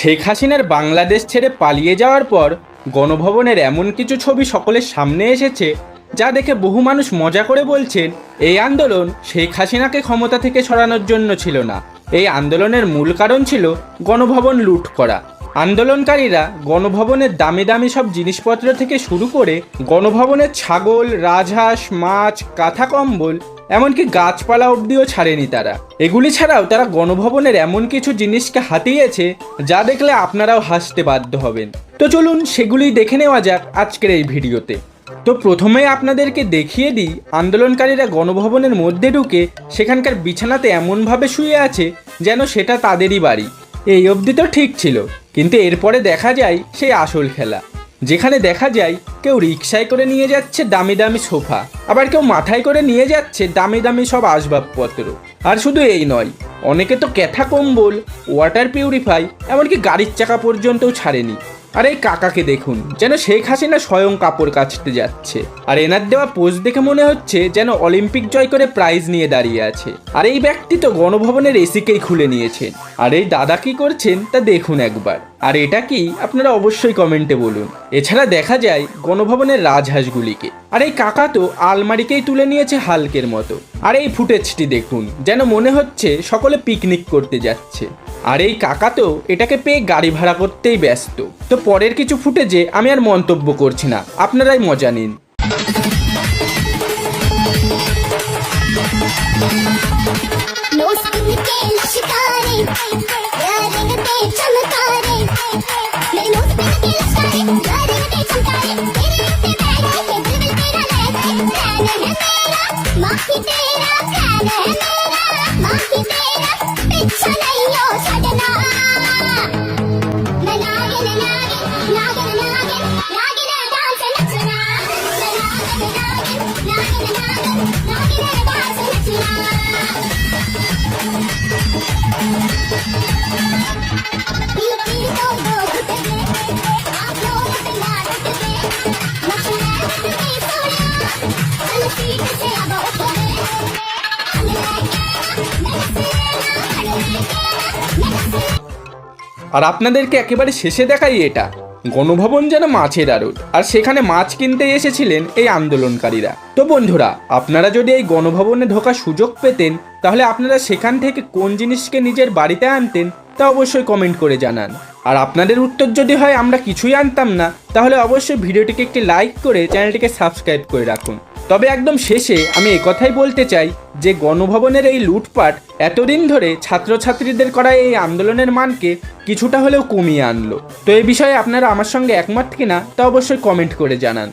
শেখ হাসিনার বাংলাদেশ ছেড়ে পালিয়ে যাওয়ার পর গণভবনের এমন কিছু ছবি সকলের সামনে এসেছে যা দেখে বহু মানুষ মজা করে বলছেন, এই আন্দোলন শেখ হাসিনাকে ক্ষমতা থেকে সরানোর জন্য ছিল না। এই আন্দোলনের মূল কারণ ছিল গণভবন লুট করা। আন্দোলনকারীরা গণভবনের দামি দামি সব জিনিসপত্র থেকে শুরু করে গণভবনের ছাগল, রাজহাঁস, মাছ, কাঁথা, কম্বল এমনকি গাছপালা অবধিও ছাড়েনি তারা। এগুলি ছাড়াও তারা গণভবনের এমন কিছু জিনিসকে হাতিয়েছে, যা দেখলে আপনারাও হাসতে বাধ্য হবেন। তো চলুন সেগুলি দেখে নেওয়া যাক আজকের এই ভিডিওতে। তো প্রথমে আপনাদেরকে দেখিয়ে দিই, আন্দোলনকারীরা গণভবনের মধ্যে ঢুকে সেখানকার বিছানাতে এমনভাবে শুয়ে আছে যেন সেটা তাদেরই বাড়ি। এই অবধি তো ঠিক ছিল, কিন্তু এরপরে দেখা যায় সেই আসল খেলা। যেখানে দেখা যায় কেউ রিক্সায় করে নিয়ে যাচ্ছে দামি দামি সোফা, আবার কেউ মাথায় করে নিয়ে যাচ্ছে দামি দামি সব আসবাবপত্র। আর শুধু এই নয়, অনেকে তো ক্যাথা কম্বল, ওয়াটার পিউরিফাই, এমনকি গাড়ির চাকা পর্যন্তও ছাড়েনি। আর এই কাকাকে দেখুন, যেন শেখ হাসিনা স্বয়ং কাপড় কাচতে যাচ্ছে। আর এনার দেওয়া পোজ দেখে মনে হচ্ছে যেন অলিম্পিক জয় করে প্রাইজ নিয়ে দাঁড়িয়ে আছে। আর এই ব্যক্তি তো গণভবনের এসিকেই খুলে নিয়েছেন। আর এই দাদা কি করছেন তা দেখুন একবার। আর এটা কি? আপনারা অবশ্যই কমেন্টে বলুন। এছাড়া দেখা যায় গণভবনের রাজহাঁসগুলিকে। আর এই কাকা তো আলমারিকেই তুলে নিয়েছে হালকের মতো। আর এই ফুটেজটি দেখুন, যেন মনে হচ্ছে সকলে পিকনিক করতে যাচ্ছে। আর এই কাকা তো এটাকে পেয়ে গাড়ি ভাড়া করতেই ব্যস্ত। তো পরের কিছু ফুটেজে আমি আর মন্তব্য করছি না। আপনারাই মজা নিন। আর আপনাদেরকে একেবারে শেষে দেখাই এটা। গণভবন যেন মাছের আড়ত। আর সেখানে মাছ কিনতে এসেছিলেন এই আন্দোলনকারীরা। তো বন্ধুরা, আপনারা যদি এই গণভবনে ঢোকার সুযোগ পেতেন, তাহলে আপনারা সেখান থেকে কোন জিনিসকে নিজের বাড়িতে আনতেন, তা অবশ্যই কমেন্ট করে জানান। আর আপনাদের উত্তর যদি হয়, আমরা কিছুই আনতাম না, তাহলে অবশ্যই ভিডিওটিকে একটি লাইক করে চ্যানেলটিকে সাবস্ক্রাইব করে রাখুন। তবে একদম শেষে আমি একথাই বলতে চাই যে গণভবনের এই লুটপাট এতদিন ধরে ছাত্রছাত্রীদের করা এই আন্দোলনের মানকে কিছুটা হলেও কমিয়ে আনলো। তো এ বিষয়ে আপনারা আমার সঙ্গে একমত কিনা তা অবশ্যই কমেন্ট করে জানান।